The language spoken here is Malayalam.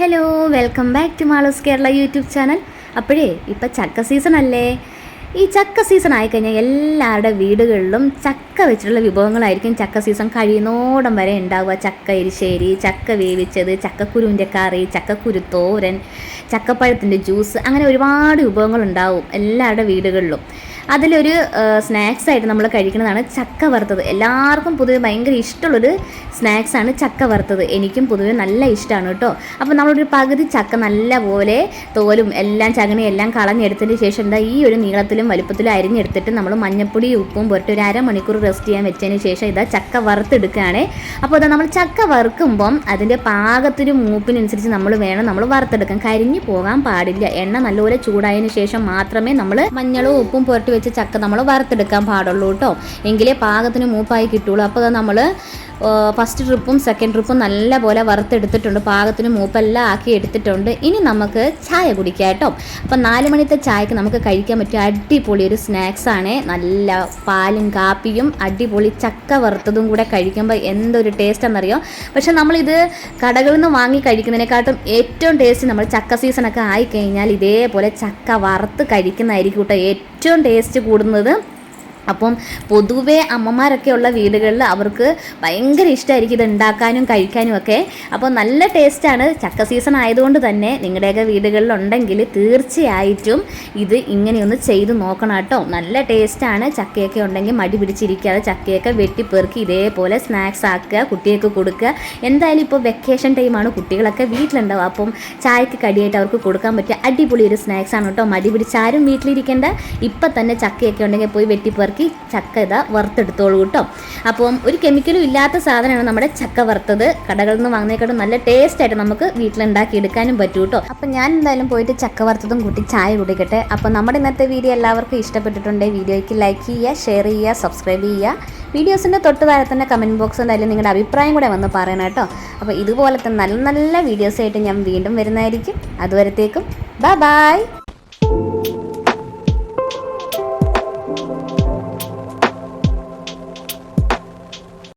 Hello welcome back to Maloos Kerala YouTube channel അപ്പോഴേ ഇപ്പം ചക്ക സീസൺ അല്ലേ? ഈ ചക്ക സീസൺ ആയിക്കഴിഞ്ഞാൽ എല്ലാവരുടെ വീടുകളിലും ചക്ക വെച്ചിട്ടുള്ള വിഭവങ്ങളായിരിക്കും ചക്ക സീസൺ കഴിയുന്നോടം വരെ ഉണ്ടാവുക. ചക്ക എരിശ്ശേരി ചക്ക വേവിച്ചത് ചക്കക്കുരുവിന്റെ കറി ചക്കക്കുരു തോരൻ ചക്കപ്പഴത്തിന്റെ ജ്യൂസ് അങ്ങനെ ഒരുപാട് വിഭവങ്ങൾ ഉണ്ടാവും എല്ലാവരുടെ വീടുകളിലും. അതിലൊരു സ്നാക്സ് ആയിട്ട് നമ്മൾ കഴിക്കുന്നതാണ് ചക്ക വറുത്തത്. എല്ലാവർക്കും പൊതുവെ ഭയങ്കര ഇഷ്ടമുള്ളൊരു സ്നാക്സാണ് ചക്ക വറുത്തത്. എനിക്കും പൊതുവെ നല്ല ഇഷ്ടമാണ് കേട്ടോ. അപ്പോൾ നമ്മളൊരു പകുതി ചക്ക നല്ല പോലെ തോലും എല്ലാം ചകണി എല്ലാം കളഞ്ഞെടുത്തതിന് ശേഷം എന്താ ഈ ഒരു നീളത്തിലും വലുപ്പത്തിലും അരിഞ്ഞെടുത്തിട്ട് നമ്മൾ മഞ്ഞപ്പൊടി ഉപ്പും പുരട്ടി ഒരു അരമണിക്കൂർ റെസ്റ്റ് ചെയ്യാൻ വെച്ചതിന് ശേഷം ഇതാ ചക്ക വറുത്തെടുക്കുകയാണ്. അപ്പോൾ ഇതാ നമ്മൾ ചക്ക വറുക്കുമ്പം അതിന്റെ പാകത്തിന് മൂപ്പിനനുസരിച്ച് നമ്മൾ വേണം നമ്മൾ വറുത്തെടുക്കാൻ. കരിഞ്ഞു പോകാൻ പാടില്ല. എണ്ണ നല്ലപോലെ ചൂടായതിനു ശേഷം മാത്രമേ നമ്മൾ മഞ്ഞളും ഉപ്പും പുരട്ടി വെച്ച് ചക്ക നമ്മൾ വറുത്തെടുക്കാൻ പാടുള്ളൂ കേട്ടോ. എങ്കിലേ പാകത്തിന് മൂപ്പായി കിട്ടുള്ളൂ അപ്പോൾ നമ്മൾ ഫസ്റ്റ് ട്രിപ്പും സെക്കൻഡ് ട്രിപ്പും നല്ല പോലെ വറുത്തെടുത്തിട്ടുണ്ട്. പാകത്തിന് മൂപ്പെല്ലാം ആക്കി എടുത്തിട്ടുണ്ട്. ഇനി നമുക്ക് ചായ കുടിക്കാം കേട്ടോ. അപ്പം നാല് മണിത്തെ ചായക്ക് നമുക്ക് കഴിക്കാൻ പറ്റിയ അടിപൊളി ഒരു സ്നാക്സാണ് നല്ല പാലും കാപ്പിയും അടിപൊളി ചക്ക വറുത്തതും കൂടെ കഴിക്കുമ്പോൾ എന്തൊരു ടേസ്റ്റ് എന്നറിയോ പക്ഷെ നമ്മളിത് കടകളിൽ നിന്ന് വാങ്ങി കഴിക്കുന്നതിനെക്കാട്ടും ഏറ്റവും ടേസ്റ്റ് നമ്മൾ ചക്ക സീസണൊക്കെ ആയിക്കഴിഞ്ഞാൽ ഇതേപോലെ ചക്ക വറുത്ത് കഴിക്കുന്നതായിരിക്കും കേട്ടോ ഏറ്റവും ടേസ്റ്റ് കൂടുന്നത്. അപ്പം പൊതുവേ അമ്മമാരൊക്കെ ഉള്ള വീടുകളിൽ അവർക്ക് ഭയങ്കര ഇഷ്ടമായിരിക്കും ഇത് ഉണ്ടാക്കാനും കഴിക്കാനും ഒക്കെ. അപ്പോൾ നല്ല ടേസ്റ്റാണ് ചക്ക സീസൺ ആയതുകൊണ്ട് തന്നെ നിങ്ങളുടെയൊക്കെ വീടുകളിലുണ്ടെങ്കിൽ തീർച്ചയായിട്ടും ഇത് ഇങ്ങനെയൊന്ന് ചെയ്ത് നോക്കണം കേട്ടോ. നല്ല ടേസ്റ്റാണ് ചക്കയൊക്കെ ഉണ്ടെങ്കിൽ മടി പിടിച്ചിരിക്കാതെ ചക്കയൊക്കെ വെട്ടിപ്പെറുക്കി ഇതേപോലെ സ്നാക്സ് ആക്കുക കുട്ടികൾക്ക് കൊടുക്കുക. എന്തായാലും ഇപ്പോൾ വെക്കേഷൻ ടൈമാണ് കുട്ടികളൊക്കെ വീട്ടിലുണ്ടാവും. അപ്പം ചായക്ക് കടിയായിട്ട് അവർക്ക് കൊടുക്കാൻ പറ്റിയ അടിപൊളി ഒരു സ്നാക്സ് ആണ് കേട്ടോ. മടി പിടിച്ചാരും വീട്ടിലിരിക്കേണ്ട. ഇപ്പം തന്നെ ചക്കയൊക്കെ ഉണ്ടെങ്കിൽ പോയി വെട്ടിപ്പെറുക്കി ചക്ക ഇതാ വറുത്തെടുത്തോളൂ കേട്ടോ. അപ്പം ഒരു കെമിക്കലും ഇല്ലാത്ത സാധനമാണ് നമ്മുടെ ചക്ക വറുത്തത്. കടകളിൽ നിന്ന് വാങ്ങുന്നതിനെക്കാട്ടും നല്ല ടേസ്റ്റ് ആയിട്ട് നമുക്ക് വീട്ടിലുണ്ടാക്കി എടുക്കാനും പറ്റും കേട്ടോ. അപ്പം ഞാൻ എന്തായാലും പോയിട്ട് ചക്ക വറുത്തതും കൂട്ടി ചായ കുടിക്കട്ടെ. അപ്പം നമ്മുടെ ഇന്നത്തെ വീഡിയോ എല്ലാവർക്കും ഇഷ്ടപ്പെട്ടിട്ടുണ്ടെങ്കിൽ വീഡിയോയ്ക്ക് ലൈക്ക് ചെയ്യുക ഷെയർ ചെയ്യുക സബ്സ്ക്രൈബ് ചെയ്യുക. വീഡിയോസിന്റെ തൊട്ട് താഴെ തന്നെ കമന്റ് ബോക്സ് എന്തായാലും നിങ്ങളുടെ അഭിപ്രായം കൂടെ വന്ന് പറയണം കേട്ടോ. അപ്പോൾ ഇതുപോലത്തെ നല്ല നല്ല വീഡിയോസായിട്ട് ഞാൻ വീണ്ടും വരുന്നതായിരിക്കും. അതുവരത്തേക്കും ബൈ ബൈ